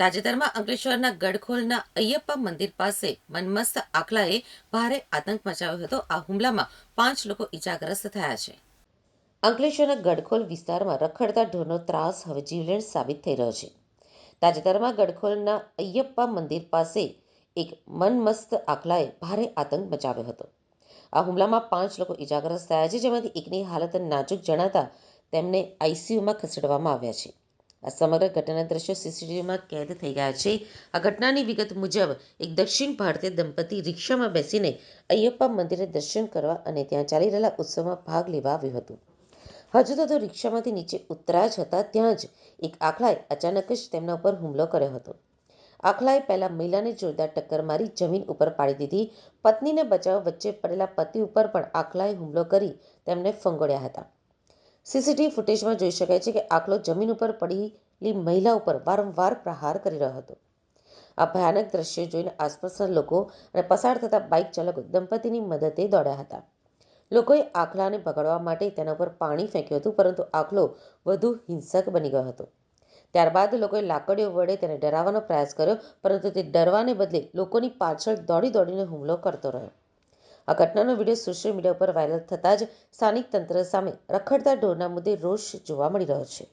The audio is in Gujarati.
તાજેતરમાં અંકલેશ્વરના ગઢખોલના અયપ્પા મંદિર પાસે મનમસ્ત આખલાએ ભારે આતંક મચાવ્યો હતો. આ હુમલામાં પાંચ લોકો ઈજાગ્રસ્ત થયા છે. અંકલેશ્વરના ગઢખોલ વિસ્તારમાં રખડતા ઢોરનો ત્રાસ હવે જીવલેણ સાબિત થઈ રહ્યો છે. તાજેતરમાં ગઢખોલના અયપ્પા મંદિર પાસે એક મનમસ્ત આખલાએ ભારે આતંક મચાવ્યો હતો. આ હુમલામાં પાંચ લોકો ઈજાગ્રસ્ત થયા છે, જેમાંથી એકની હાલત નાજુક જણાતા તેમને આઈસીયુમાં ખસેડવામાં આવ્યા છે. આ સમગ્ર ઘટનાના દ્રશ્યો સીસીટીવીમાં કેદ થઈ ગયા છે. આ ઘટનાની વિગત મુજબ, એક દક્ષિણ ભારતીય દંપતી રિક્ષામાં બેસીને અયપ્પા મંદિરે દર્શન કરવા અને ત્યાં ચાલી રહેલા ઉત્સવમાં ભાગ લેવા આવ્યું હતું. હજુ તો રિક્ષામાંથી નીચે ઉતરા જ હતા, ત્યાં જ એક આખલાએ અચાનક જ તેમના ઉપર હુમલો કર્યો હતો. આખલાએ પહેલાં મહિલાને જોરદાર ટક્કર મારી જમીન ઉપર પાડી દીધી. પત્નીને બચાવવા વચ્ચે પડેલા પતિ ઉપર પણ આખલાએ હુમલો કરી તેમને ફંગોળ્યા હતા. સીસીટીવી ફૂટેજમાં જોઈ શકાય છે કે આકલો જમીન ઉપર પડેલી મહિલા ઉપર વારંવાર પ્રહાર કરી રહ્યો હતો. આ ભયાનક દ્રશ્યો જોઈને આસપાસના લોકો અને પસાર થતા બાઇક ચાલકો દંપતીની મદદે દોડ્યા હતા. લોકોએ આખલાને ભગાડવા માટે તેના ઉપર પાણી ફેંક્યું હતું, પરંતુ આખલો વધુ હિંસક બની ગયો હતો. ત્યારબાદ લોકોએ લાકડીઓ વડે તેને ડરાવવાનો પ્રયાસ કર્યો, પરંતુ તે ડરવાને બદલે લોકોની પાછળ દોડી દોડીને હુમલો કરતો રહ્યો. આ ઘટનાનો વીડિયો સોશિયલ મીડિયા ઉપર વાયરલ થતાં જ સ્થાનિક તંત્ર સામે રખડતા ઢોરના મુદ્દે રોષ જોવા મળી રહ્યો છે.